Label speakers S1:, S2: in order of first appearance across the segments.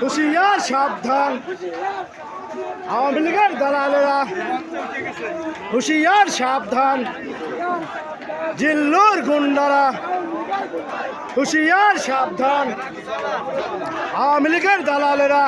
S1: হুশিয়ার সাবধান। আওয়ামী লীগের দালালেরা হুশিয়ার সাবধান। জিল্লুর গুন্ডারা হুশিয়ার সাবধান। আওয়ামী লীগের দালালেরা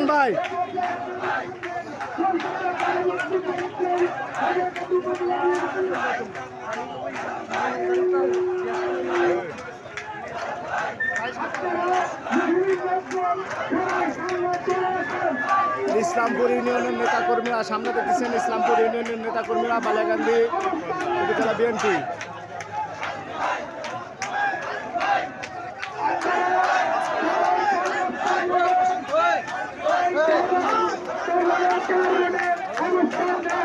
S1: রমজান ভাই। ইসলামপুর ইউনিয়নের নেতাকর্মীরা সামনে দেখতেছেন ইসলামপুর ইউনিয়নের নেতাকর্মীরা বালাগান্ধী বিএনপি।